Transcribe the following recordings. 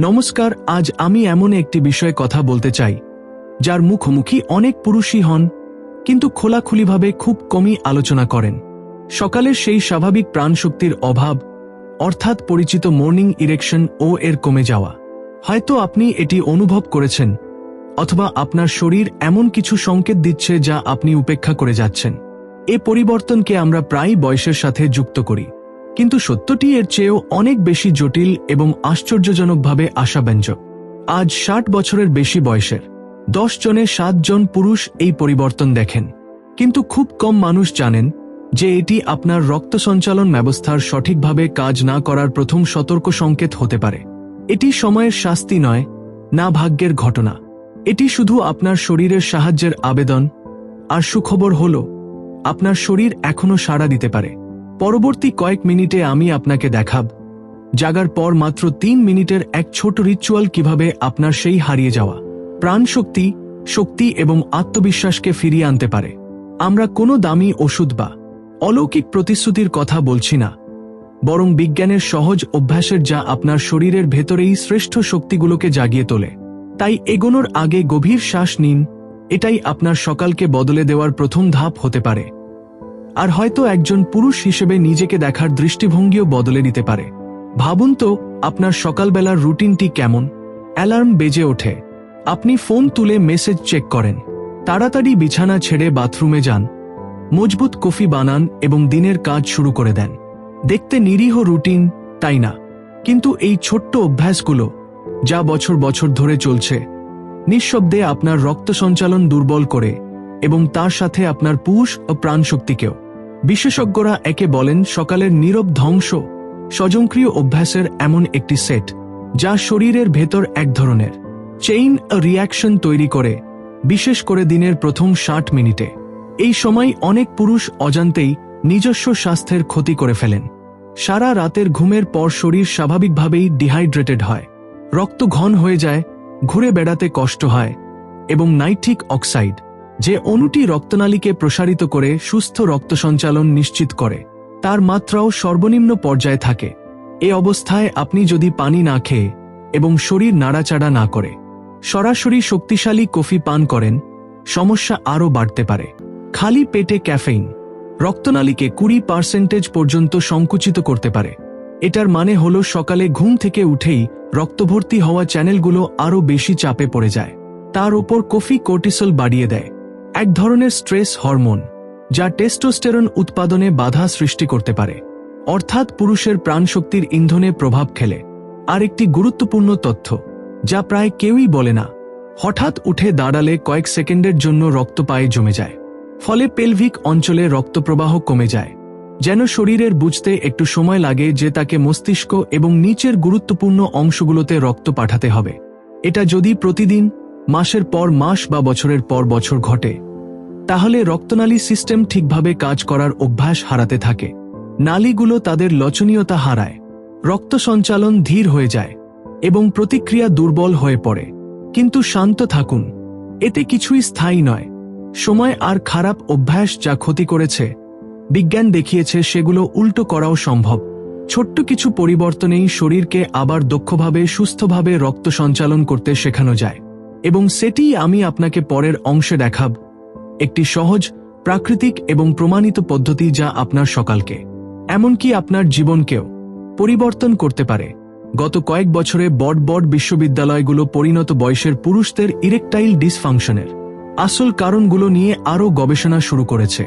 নমস্কার, আজ আমি এমন একটি বিষয়ে কথা বলতে চাই, যার মুখোমুখি অনেক পুরুষই হন, কিন্তু খোলাখুলিভাবে খুব কমই আলোচনা করেন। সকালের সেই স্বাভাবিক প্রাণশক্তির অভাব, অর্থাৎ পরিচিত মর্নিং ইরেকশন ও এর কমে যাওয়া। হয়তো আপনি এটি অনুভব করেছেন, অথবা আপনার শরীর এমন কিছু সংকেত দিচ্ছে যা আপনি উপেক্ষা করে যাচ্ছেন। এ পরিবর্তনকে আমরা প্রায় বয়সের সাথে যুক্ত করি। কিন্তু সত্যটি এর চেয়েও অনেক বেশি জটিল এবং আশ্চর্যজনকভাবে আশাব্যঞ্জক। আজ ষাট বছরের বেশি বয়সের। দশ জনে সাত জন পুরুষ এই পরিবর্তন দেখেন। কিন্তু খুব কম মানুষ জানেন যে এটি আপনার রক্ত সঞ্চালন ব্যবস্থার সঠিকভাবে কাজ না করার প্রথম সতর্ক সংকেত হতে পারে। এটি সময়ের শাস্তি নয়, না ভাগ্যের ঘটনা। এটি শুধু আপনার শরীরের সাহায্যের আবেদন। আর সুখবর হল, আপনার শরীর এখনও সাড়া দিতে পারে। পরবর্তী কয়েক মিনিটে আমি আপনাকে দেখাব, জাগার পর মাত্র তিন মিনিটের এক ছোট রিচুয়াল কীভাবে আপনার সেই হারিয়ে যাওয়া, প্রাণশক্তি, শক্তি এবং আত্মবিশ্বাসকে ফিরিয়ে আনতে পারে। আমরা কোনো দামি ওষুধ বা অলৌকিক প্রতিশ্রুতির কথা বলছি না, বরং বিজ্ঞানের সহজ অভ্যাসের যা আপনার শরীরের ভেতরেই শ্রেষ্ঠ শক্তিগুলোকে জাগিয়ে তোলে। তাই এগোনোর আগে গভীর শ্বাস নিন, এটাই আপনার সকালকে বদলে দেওয়ার প্রথম ধাপ হতে পারে। আর হয়তো একজন পুরুষ হিসেবে নিজেকে দেখার দৃষ্টিভঙ্গিও বদলে নিতে পারে। ভাবুন তো, আপনার সকালবেলার রুটিনটি কেমন? অ্যালার্ম বেজে ওঠে। আপনি ফোন তুলে মেসেজ চেক করেন। তাড়াতাড়ি বিছানা ছেড়ে বাথরুমে যান। মজবুত কফি বানান এবং দিনের কাজ শুরু করে দেন। দেখতে নিরীহ রুটিন, তাই না? কিন্তু এই ছোট্ট অভ্যাসগুলো, যা বছর বছর ধরে চলছে, নিঃশব্দে আপনার রক্ত সঞ্চালন দুর্বল করে এবং তার সাথে আপনার পুষ ও প্রাণশক্তিকেও। বিশেষজ্ঞরা একে বলেন সকালের নীরব ধ্বংস স্বজনক্রিয় অভ্যাসের এমন একটি সেট, যা শরীরের ভেতর এক ধরনের চেইন রিয়াকশন তৈরি করে, বিশেষ করে দিনের প্রথম ষাট মিনিটে। এই সময় অনেক পুরুষ অজান্তেই নিজস্ব স্বাস্থ্যের ক্ষতি করে ফেলেন। সারা রাতের ঘুমের পর শরীর স্বাভাবিকভাবেই ডিহাইড্রেটেড হয়। রক্ত ঘন হয়ে যায়, ঘুরে বেড়াতে কষ্ট হয় এবং নাইট্রিক অক্সাইড যে অণুটি রক্তনালীকে প্রসারিত করে সুস্থ রক্ত সঞ্চালন নিশ্চিত করে, তার মাত্রাও সর্বনিম্ন পর্যায়ে থাকে। এ অবস্থায় আপনি যদি পানি না খেয়ে এবং শরীর নাড়াচাড়া না করে, সরাসরি শক্তিশালী কফি পান করেন, সমস্যা আরও বাড়তে পারে। খালি পেটে ক্যাফেইন রক্তনালীকে কুড়ি পার্সেন্টেজ পর্যন্ত সংকুচিত করতে পারে। এটার মানে হল সকালে ঘুম থেকে উঠেই রক্তভর্তি হওয়া চ্যানেলগুলো আরও বেশি চাপে পড়ে যায়। তার ওপর কফি কোর্টিসল বাড়িয়ে দেয়। এক ধরনের স্ট্রেস হরমোন, যা টেস্টোস্টেরন উৎপাদনে বাধা সৃষ্টি করতে পারে। অর্থাৎ পুরুষের প্রাণশক্তির ইন্ধনে প্রভাব খেলে আর একটি গুরুত্বপূর্ণ তথ্য, যা প্রায় কেউই বলে না। হঠাৎ উঠে দাঁড়ালে কয়েক সেকেন্ডের জন্য রক্ত পায়ে জমে যায়। ফলে পেলভিক অঞ্চলে রক্তপ্রবাহ কমে যায়, যেন শরীরের বুঝতে একটু সময় লাগে যে তাকে মস্তিষ্ক এবং নিচের গুরুত্বপূর্ণ অংশগুলোতে রক্ত পাঠাতে হবে। এটা যদি প্রতিদিন মাসের পর মাস বা বছরের পর বছর ঘটে, তাহলে রক্তনালী সিস্টেম ঠিকভাবে কাজ করার অভ্যাস হারাতে থাকে। নালীগুলো তাদের লচনীয়তা হারায়, রক্ত সঞ্চালন ধীর হয়ে যায় এবং প্রতিক্রিয়া দুর্বল হয়ে পড়ে। কিন্তু শান্ত থাকুন, এতে কিছুই স্থায়ী নয়। সময় আর খারাপ অভ্যাস যা ক্ষতি করেছে, বিজ্ঞান দেখিয়েছে সেগুলো উল্টো করাও সম্ভব। ছোট্ট কিছু পরিবর্তনেই শরীরকে আবার দক্ষভাবে, সুস্থভাবে রক্ত সঞ্চালন করতে শেখানো যায়। এবং সেটিই আমি আপনাকে পরের অংশে দেখাব, একটি সহজ, প্রাকৃতিক এবং প্রমাণিত পদ্ধতি যা আপনার সকালকে, এমনকি আপনার জীবনকেও, পরিবর্তন করতে পারে। গত কয়েক বছরে বড় বিশ্ববিদ্যালয়গুলো পরিণত বয়সের পুরুষদের ইরেকটাইল ডিসফাংশনের আসল কারণগুলো নিয়ে আরও গবেষণা শুরু করেছে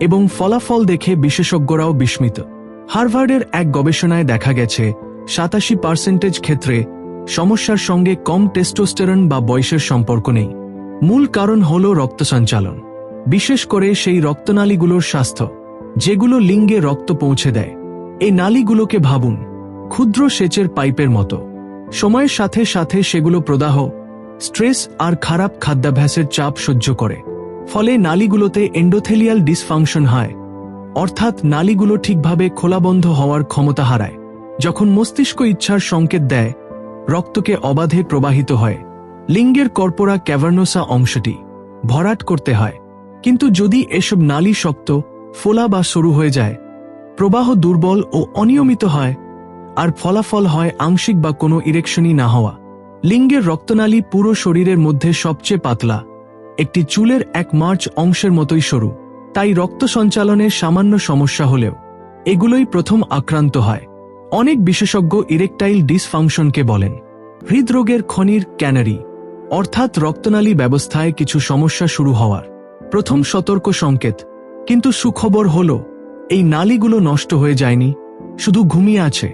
এবং ফলাফল দেখে বিশেষজ্ঞরাও বিস্মিত। হার্ভার্ডের এক গবেষণায় দেখা গেছে, সাতাশি পার্সেন্টেজ ক্ষেত্রে সমস্যার সঙ্গে কম টেস্টোস্টেরন বা বয়সের সম্পর্ক নেই। মূল কারণ হল রক্ত সঞ্চালন। বিশেষ করে সেই রক্তনালীগুলোর স্বাস্থ্য, যেগুলো লিঙ্গে রক্ত পৌঁছে দেয়। এই নালীগুলোকে ভাবুন, ক্ষুদ্র সেচের পাইপের মতো। সময়ের সাথে সাথে সেগুলো প্রদাহ, স্ট্রেস আর খারাপ খাদ্যাভ্যাসের চাপ সহ্য করে। ফলে নালীগুলোতে এন্ডোথেলিয়াল ডিসফাংশন হয়, অর্থাৎ নালীগুলো ঠিকভাবে খোলাবন্ধ হওয়ার ক্ষমতা হারায়, যখন মস্তিষ্ক ইচ্ছার সংকেত দেয় রক্তকে অবাধে প্রবাহিত হয়। লিঙ্গের কর্পোরা ক্যাভার্নোসা অংশটি ভরাট করতে হয়। কিন্তু যদি এসব নালী শক্ত, ফোলা বা সরু হয়ে যায়, প্রবাহ দুর্বল ও অনিয়মিত হয়, আর ফলাফল হয় আংশিক বা কোনো ইরেকশনই না হওয়া। লিঙ্গের রক্তনালী পুরো শরীরের মধ্যে সবচেয়ে পাতলা, একটি চুলের এক মার্চ অংশের মতোই সরু। তাই রক্ত সঞ্চালনে সামান্য সমস্যা হলেও এগুলোই প্রথম আক্রান্ত হয়। অনেক বিশেষজ্ঞ ইরেকটাইল ডিসফাংশনকে বলেন, হৃদরোগের খনির ক্যানারি, অর্থাৎ রক্তনালী ব্যবস্থায় কিছু সমস্যা শুরু হওয়ার প্রথম সতর্ক সংকেত। কিন্তু সুখবর হল, এই নালীগুলো নষ্ট হয়ে যায়নি, শুধু ঘুমিয়ে আছে।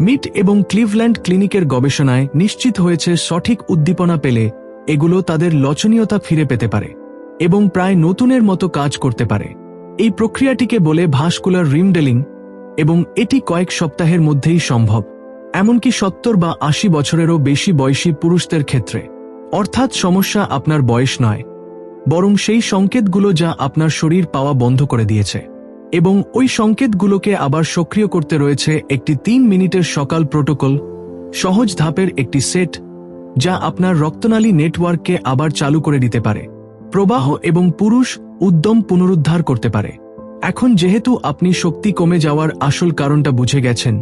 মিট এবং ক্লিভল্যান্ড ক্লিনিকের গবেষণায় নিশ্চিত হয়েছে সঠিক উদ্দীপনা পেলে এগুলো তাদের লচনীয়তা ফিরে পেতে পারে এবং প্রায় নতুনের মতো কাজ করতে পারে। এই প্রক্রিয়াটিকে বলে ভাস্কুলার রিমডেলিং এবং এটি কয়েক সপ্তাহের মধ্যেই সম্ভব, এমনকি সত্তর বা আশি বছরেরও বেশি বয়সী পুরুষদের ক্ষেত্রে। অর্থাৎ সমস্যা আপনার বয়স নয়, বরং সেই সংকেতগুলো যা আপনার শরীর পাওয়া বন্ধ করে দিয়েছে। এবং ওই সংকেতগুলোকে আবার সক্রিয় করতে রয়েছে একটি তিন মিনিটের সকাল প্রোটোকল, সহজ ধাপের একটি সেট, যা আপনার রক্তনালী নেটওয়ার্ককে আবার চালু করে দিতে পারে, প্রবাহ এবং পুরুষ উদ্যম পুনরুদ্ধার করতে পারে। এখন যেহেতু আপনি শক্তি কমে যাওয়ার আসল কারণটা বুঝে গেছেন,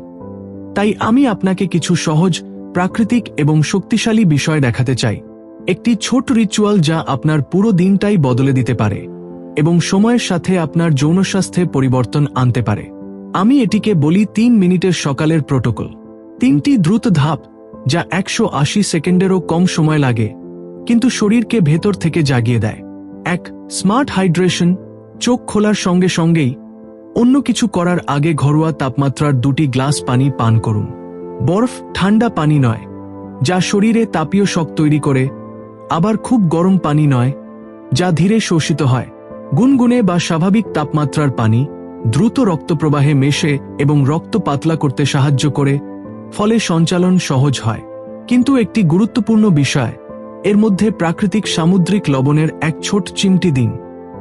তাই আমি আপনাকে কিছু সহজ, প্রাকৃতিক এবং শক্তিশালী বিষয় দেখাতে চাই। একটি ছোট রিচুয়াল যা আপনার পুরো দিনটাই বদলে দিতে পারে এবং সময়ের সাথে আপনার যৌন স্বাস্থ্যে পরিবর্তন আনতে পারে। আমি এটিকে বলি তিন মিনিটের সকালের প্রোটোকল তিনটি দ্রুত ধাপ, যা একশো আশি সেকেন্ডেরও কম সময় লাগে, কিন্তু শরীরকে ভেতর থেকে জাগিয়ে দেয়। এক স্মার্ট হাইড্রেশন চোখ খোলার সঙ্গে সঙ্গেই অন্য কিছু করার আগে ঘরোয়া তাপমাত্রার দুটি গ্লাস পানি পান করুন। বরফ ঠান্ডা পানি নয়, যা শরীরে তাপীয় শক তৈরি করে, আবার খুব গরম পানি নয়, যা ধীরে শোষিত হয়। গুনগুনে বা স্বাভাবিক তাপমাত্রার পানি দ্রুত রক্তপ্রবাহে মেশে এবং রক্ত পাতলা করতে সাহায্য করে, ফলে সঞ্চালন সহজ হয়। কিন্তু একটি গুরুত্বপূর্ণ বিষয়, এর মধ্যে প্রাকৃতিক সামুদ্রিক লবণের এক ছোট চিমটি দিন।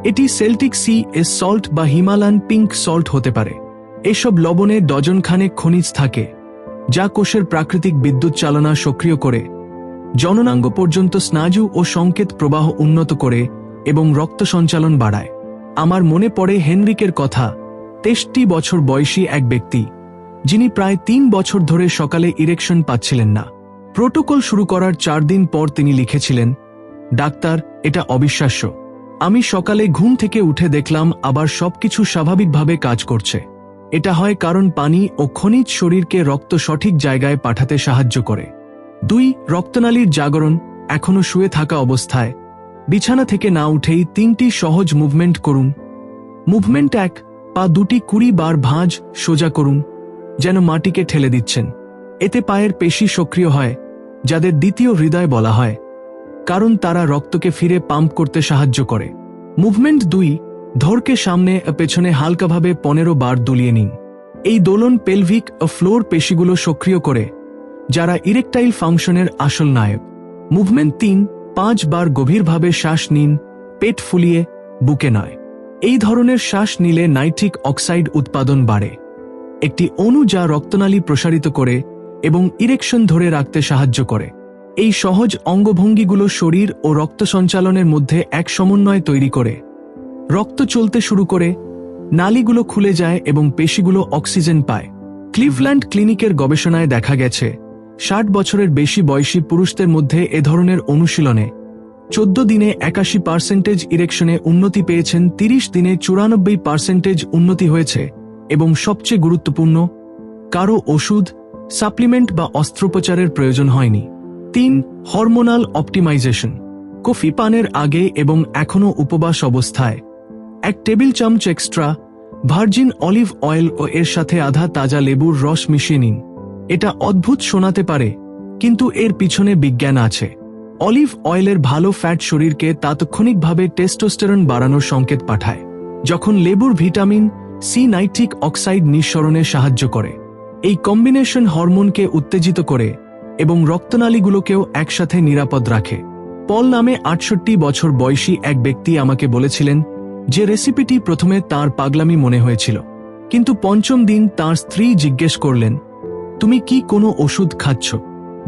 এটি সেল্টিক সি এ সল্ট বা হিমালয়ান পিঙ্ক সল্ট হতে পারে। এসব লবণে ডজনখানেক খনিজ থাকে, যা কোষের প্রাকৃতিক বিদ্যুৎ চালনা সক্রিয় করে, জননাঙ্গ পর্যন্ত স্নায়ু ও সংকেত প্রবাহ উন্নত করে এবং রক্ত সঞ্চালন বাড়ায়। আমার মনে পড়ে হেনরিকের কথা, তেষ্টি বছর বয়সী এক ব্যক্তি, যিনি প্রায় তিন বছর ধরে সকালে ইরেকশন পাচ্ছিলেন না। প্রোটোকল শুরু করার চার দিন পর তিনি লিখেছিলেন, ডাক্তার, এটা অবিশ্বাস্য। আমি সকালে ঘুম থেকে উঠে দেখলাম আবার সবকিছু স্বাভাবিকভাবে কাজ করছে। এটা হয় কারণ পানি ও খনিজ শরীরকে রক্ত সঠিক জায়গায় পাঠাতে সাহায্য করে। দুই, রক্তনালীর জাগরণ, এখনও শুয়ে থাকা অবস্থায়। বিছানা থেকে না উঠেই তিনটি সহজ মুভমেন্ট করুন। মুভমেন্ট এক, পা দুটি কুড়ি বার ভাঁজ, সোজা করুন, যেন মাটিকে ঠেলে দিচ্ছেন। এতে পায়ের পেশি সক্রিয় হয়, যাদের দ্বিতীয় হৃদয় বলা হয়। কারণ তারা রক্তকে ফিরে পাম্প করতে সাহায্য করে। মুভমেন্ট দুই, ধরকে সামনে, পেছনে হালকাভাবে পনেরো বার দুলিয়ে নিন। এই দোলন পেলভিক ফ্লোর পেশিগুলো সক্রিয় করে, যারা ইরেকটাইল ফাংশনের আসল নায়ক। মুভমেন্ট তিন, পাঁচ বার গভীরভাবে শ্বাস নিন, পেট ফুলিয়ে, বুকে নয়। এই ধরনের শ্বাস নিলে নাইট্রিক অক্সাইড উৎপাদন বাড়ে। একটি অণু যা রক্তনালী প্রসারিত করে এবং ইরেকশন ধরে রাখতে সাহায্য করে। এই সহজ অঙ্গভঙ্গিগুলো শরীর ও রক্ত সঞ্চালনের মধ্যে এক সমন্বয় তৈরি করে। রক্ত চলতে শুরু করে, নালীগুলো খুলে যায় এবং পেশিগুলো অক্সিজেন পায়। ক্লিভল্যান্ড ক্লিনিকের গবেষণায় দেখা গেছে, ষাট বছরের বেশি বয়সী পুরুষদের মধ্যে এ ধরনের অনুশীলনে চোদ্দ দিনে একাশি পার্সেন্টেজ ইরেকশনে উন্নতি পেয়েছেন, তিরিশ দিনে চুরানব্বই পার্সেন্টেজ উন্নতি হয়েছে এবং সবচেয়ে গুরুত্বপূর্ণ কারও ওষুধ, সাপ্লিমেন্ট বা অস্ত্রোপচারের প্রয়োজন হয়নি। তিন হরমোনাল অপটিমাইজেশন কফি পানের আগে এবং এখনও উপবাস অবস্থায়। এক টেবিল চামচ এক্সট্রা ভার্জিন অলিভ অয়েল ও এর সাথে আধা তাজা লেবুর রস মিশিয়ে নিন। এটা অদ্ভুত শোনাতে পারে, কিন্তু এর পিছনে বিজ্ঞান আছে। অলিভ অয়েলের ভালো ফ্যাট শরীরকে তাৎক্ষণিকভাবে টেস্টোস্টেরন বাড়ানোর সংকেত পাঠায়, যখন লেবুর ভিটামিন সি নাইট্রিক অক্সাইড নিঃসরণে সাহায্য করে। এই কম্বিনেশন হরমোনকে উত্তেজিত করে এবং রক্তনালীগুলোকেও একসাথে নিরাপদ রাখে। পল নামে আটষট্টি বছর বয়সী এক ব্যক্তি আমাকে বলেছিলেন যে রেসিপিটি প্রথমে তার পাগলামি মনে হয়েছিল। কিন্তু পঞ্চম দিন তার স্ত্রী জিজ্ঞেস করলেন, তুমি কি কোনো ওষুধ খাচ্ছ?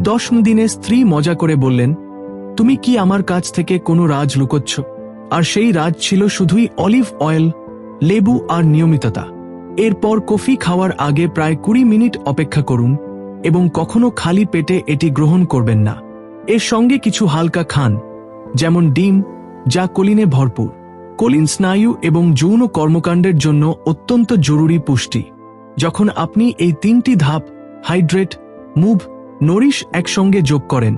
দশম দিনে স্ত্রী মজা করে বললেন, তুমি কি আমার কাছ থেকে কোনো রাজ লুকোচ্ছ? আর সেই রাজ ছিল শুধুই অলিভ অয়েল, লেবু আর নিয়মিততা। এরপর কফি খাওয়ার আগে প্রায় কুড়ি মিনিট অপেক্ষা করুন এবং কখনো খালি পেটে এটি গ্রহণ করবেন না। এর সঙ্গে কিছু হালকা খান, যেমন ডিম, যা কলিনে ভরপুর। কলিন স্নায়ু এবং যৌন কর্মকাণ্ডের জন্য অত্যন্ত জরুরি পুষ্টি। যখন আপনি এই তিনটি ধাপ, হাইড্রেট, মুভ, নরিশ একসঙ্গে যোগ করেন,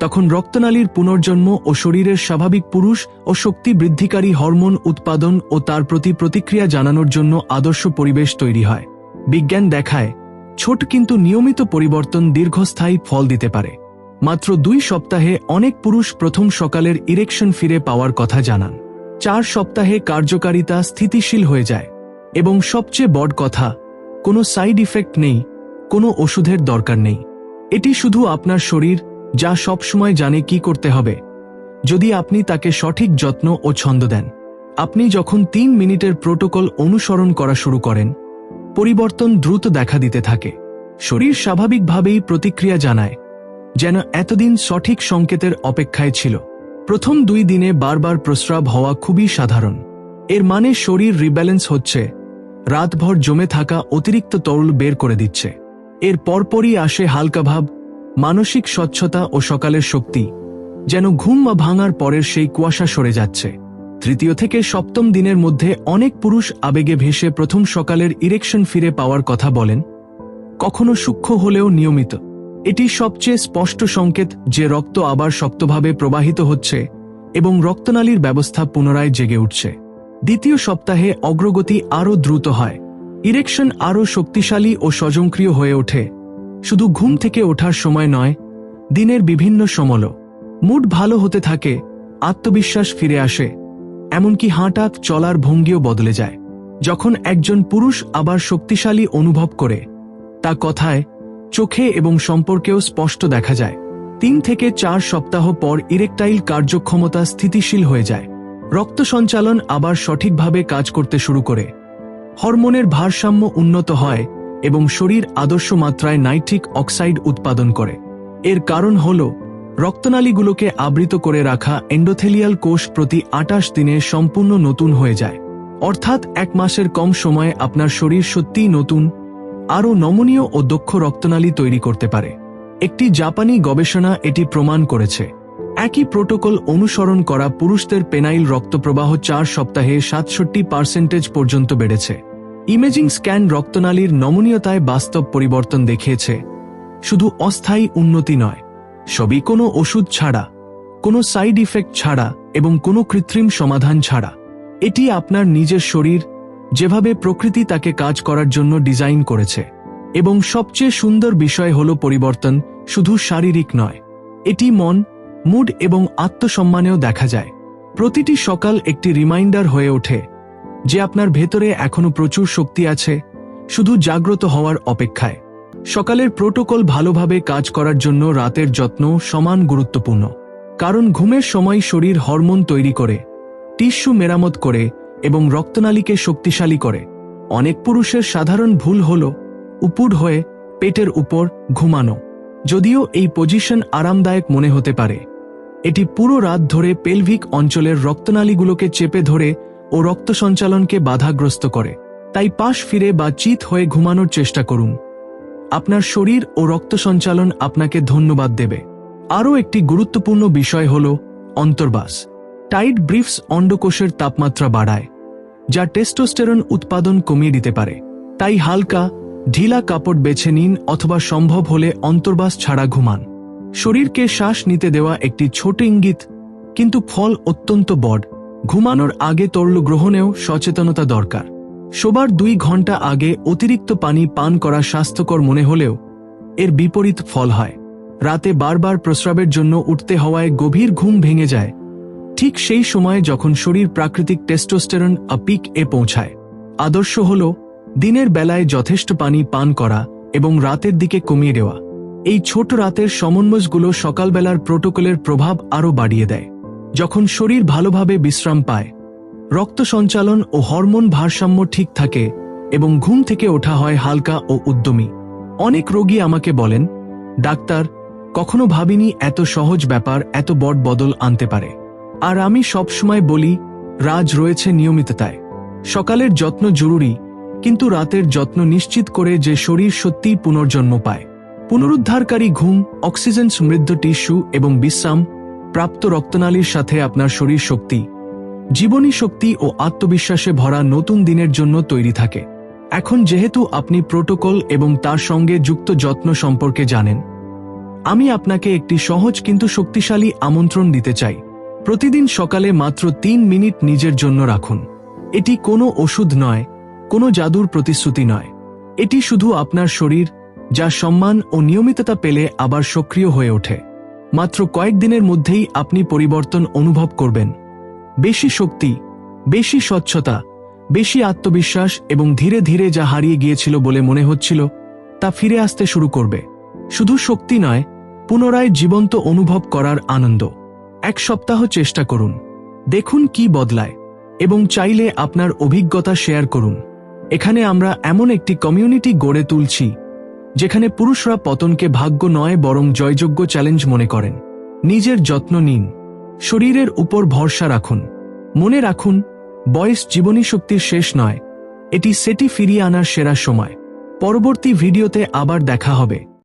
তখন রক্তনালীর পুনর্জন্ম ও শরীরের স্বাভাবিক পুরুষ ও শক্তি বৃদ্ধিকারী হরমোন উৎপাদন ও তার প্রতি প্রতিক্রিয়া জানানোর জন্য আদর্শ পরিবেশ তৈরি হয়। বিজ্ঞান দেখায় ছোট কিন্তু নিয়মিত পরিবর্তন দীর্ঘস্থায়ী ফল দিতে পারে। মাত্র দুই সপ্তাহে অনেক পুরুষ প্রথম সকালের ইরেকশন ফিরে পাওয়ার কথা জানান। চার সপ্তাহে কার্যকারিতা স্থিতিশীল হয়ে যায়। এবং সবচেয়ে বড় কথা, কোনো সাইড ইফেক্ট নেই, কোনো ওষুধের দরকার নেই। এটি শুধু আপনার শরীর, যা সবসময় জানে কি করতে হবে। যদি আপনি তাকে সঠিক যত্ন ও ছন্দ দেন। আপনি যখন তিন মিনিটের প্রোটোকল অনুসরণ করা শুরু করেন পরিবর্তন দ্রুত দেখা দিতে থাকে। শরীর স্বাভাবিকভাবেই প্রতিক্রিয়া জানায়, যেন এতদিন সঠিক সংকেতের অপেক্ষায় ছিল। প্রথম দুই দিনে বারবার প্রস্রাব হওয়া খুবই সাধারণ। এর মানে শরীর রিব্যালেন্স হচ্ছে, রাতভর জমে থাকা অতিরিক্ত তরল বের করে দিচ্ছে। এর পরপরই আসে হালকা ভাব, মানসিক স্বচ্ছতা ও সকালের শক্তি, যেন ঘুম বা ভাঙার পরের সেই কুয়াশা সরে যাচ্ছে। তৃতীয় থেকে সপ্তম দিনের মধ্যে অনেক পুরুষ আবেগে ভেসে প্রথম সকালের ইরেকশন ফিরে পাওয়ার কথা বলেন। কখনো সূক্ষ্ম হলেও নিয়মিত। এটি সবচেয়ে স্পষ্ট সংকেত যে রক্ত আবার শক্তভাবে প্রবাহিত হচ্ছে এবং রক্তনালীর ব্যবস্থা পুনরায় জেগে উঠছে। দ্বিতীয় সপ্তাহে অগ্রগতি আরও দ্রুত হয়। ইরেকশন আরও শক্তিশালী ও স্বজনক্রিয় হয়ে ওঠে। শুধু ঘুম থেকে ওঠার সময় নয়, দিনের বিভিন্ন সমল মুড ভালো হতে থাকে, আত্মবিশ্বাস ফিরে আসে। এমনকি হাঁটাত চলার ভঙ্গিও বদলে যায়। যখন একজন পুরুষ আবার শক্তিশালী অনুভব করে, তা কথায় চোখে এবং সম্পর্কেও স্পষ্ট দেখা যায়। তিন থেকে চার সপ্তাহ পর ইরেকটাইল কার্যক্ষমতা স্থিতিশীল হয়ে যায়। রক্ত সঞ্চালন আবার সঠিকভাবে কাজ করতে শুরু করে। হরমোনের ভারসাম্য উন্নত হয় এবং শরীর আদর্শ মাত্রায় নাইট্রিক অক্সাইড উৎপাদন করে। এর কারণ হল রক্তনালীগুলোকে আবৃত করে রাখা এন্ডোথেলিয়াল কোষ প্রতি আটাশ দিনে সম্পূর্ণ নতুন হয়ে যায়। অর্থাৎ এক মাসের কম সময়ে আপনার শরীর সত্যিই নতুন, আরও নমনীয় ও দক্ষ রক্তনালী তৈরি করতে পারে। একটি জাপানি গবেষণা এটি প্রমাণ করেছে। একই প্রোটোকল অনুসরণ করা পুরুষদের পেনাইল রক্তপ্রবাহ চার সপ্তাহে সাতষট্টি পার্সেন্টেজ পর্যন্ত বেড়েছে। ইমেজিং স্ক্যান রক্তনালীর নমনীয়তায় বাস্তব পরিবর্তন দেখিয়েছে। শুধু অস্থায়ী উন্নতি নয় সবই কোনো ওষুধ ছাড়া, কোনো সাইড ইফেক্ট ছাড়া এবং কোনো কৃত্রিম সমাধান ছাড়া। এটি আপনার নিজের শরীর, যেভাবে প্রকৃতি তাকে কাজ করার জন্য ডিজাইন করেছে। এবং সবচেয়ে সুন্দর বিষয় হল পরিবর্তন, শুধু শারীরিক নয়। এটি মন, মুড এবং আত্মসম্মানেও দেখা যায়। প্রতিটি সকাল একটি রিমাইন্ডার হয়ে ওঠে, যে আপনার ভেতরে এখনও প্রচুর শক্তি আছে, শুধু জাগ্রত হওয়ার অপেক্ষায়। সকালের প্রোটোকল ভালোভাবে কাজ করার জন্য রাতের যত্ন সমান গুরুত্বপূর্ণ, কারণ ঘুমের সময় শরীর হরমোন তৈরি করে, টিস্যু মেরামত করে এবং রক্তনালীকে শক্তিশালী করে। অনেক পুরুষের সাধারণ ভুল হল উপুর হয়ে পেটের উপর ঘুমানো, যদিও এই পজিশন আরামদায়ক মনে হতে পারে। এটি পুরো রাত ধরে পেলভিক অঞ্চলের রক্তনালীগুলোকে চেপে ধরে ও রক্ত সঞ্চালনকে বাধাগ্রস্ত করে। তাই পাশ ফিরে বা চিত হয়ে ঘুমানোর চেষ্টা করুন। আপনার শরীর ও রক্ত সঞ্চালন আপনাকে ধন্যবাদ দেবে। আরও একটি গুরুত্বপূর্ণ বিষয় হল অন্তর্বাস। টাইট ব্রিফস অন্ডকোষের তাপমাত্রা বাড়ায়, যা টেস্টোস্টেরন উৎপাদন কমিয়ে দিতে পারে। তাই হালকা, ঢিলা কাপড় বেছে নিন অথবা সম্ভব হলে অন্তর্বাস ছাড়া ঘুমান। শরীরকে শ্বাস নিতে দেওয়া একটি ছোট ইঙ্গিত, কিন্তু ফল অত্যন্ত বড়। ঘুমানোর আগে তরল গ্রহণেও সচেতনতা দরকার। শোবার দুই ঘণ্টা আগে অতিরিক্ত পানি পান করা স্বাস্থ্যকর মনে হলেও এর বিপরীত ফল হয়। রাতে বারবার প্রস্রাবের জন্য উঠতে হওয়ায় গভীর ঘুম ভেঙে যায়। ঠিক সেই সময়ে যখন শরীর প্রাকৃতিক টেস্টোস্টেরন আপিক এ পৌঁছায়। আদর্শ হল, দিনের বেলায় যথেষ্ট পানি পান করা এবং রাতের দিকে কমিয়ে দেওয়া। এই ছোট রাতের সমন্বয়গুলো সকালবেলার প্রোটোকলের প্রভাব আরও বাড়িয়ে দেয়। যখন শরীর ভালোভাবে বিশ্রাম পায় রক্ত সঞ্চালন ও হরমোন ভারসাম্য ঠিক থাকে এবং ঘুম থেকে ওঠা হয় হালকা ও উদ্যমী। অনেক রোগী আমাকে বলেন, ডাক্তার, কখনো ভাবিনি এত সহজ ব্যাপার, এত বড় বদল আনতে পারে। আর আমি সবসময় বলি, রাজ রয়েছে নিয়মিততায়। সকালের যত্ন জরুরি, কিন্তু রাতের যত্ন নিশ্চিত করে যে শরীর সত্যিই পুনর্জন্ম পায়। পুনরুদ্ধারকারী ঘুম, অক্সিজেন সমৃদ্ধ টিস্যু এবং বিশ্রাম, প্রাপ্ত রক্তনালীর সাথে আপনার শরীর শক্তি জীবনী শক্তি ও আত্মবিশ্বাসে ভরা নতুন দিনের জন্য তৈরি থাকে। এখন যেহেতু আপনি প্রোটোকল এবং তার সঙ্গে যুক্ত যত্ন সম্পর্কে জানেন, আমি আপনাকে একটি সহজ কিন্তু শক্তিশালী আমন্ত্রণ দিতে চাই। প্রতিদিন সকালে মাত্র তিন মিনিট নিজের জন্য রাখুন। এটি কোনো ওষুধ নয়, কোনো জাদুর প্রতিশ্রুতি নয়। এটি শুধু আপনার শরীর, যা সম্মান ও নিয়মিততা পেলে আবার সক্রিয় হয়ে ওঠে। মাত্র কয়েকদিনের মধ্যেই আপনি পরিবর্তন অনুভব করবেন। বেশি শক্তি, বেশি স্বচ্ছতা, বেশি আত্মবিশ্বাস এবং ধীরে ধীরে যা হারিয়ে গিয়েছিল বলে মনে হচ্ছিল, তা ফিরে আসতে শুরু করবে। শুধু শক্তি নয়, পুনরায় জীবন্ত অনুভব করার আনন্দ। এক সপ্তাহ চেষ্টা করুন। দেখুন কি বদলায় এবং চাইলে আপনার অভিজ্ঞতা শেয়ার করুন। এখানে আমরা এমন একটি কমিউনিটি গড়ে তুলছি, যেখানে পুরুষরা পতনকে ভাগ্য নয় বরং জয়যোগ্য চ্যালেঞ্জ মনে করেন। নিজের যত্ন নিন। শরীরের উপর ভরসা রাখুন। মনে রাখুন, বয়স জীবনী শক্তির শেষ নয়। এটি সেটি ফিরিয়ে আনার সেরা সময়। পরবর্তী ভিডিওতে আবার দেখা হবে।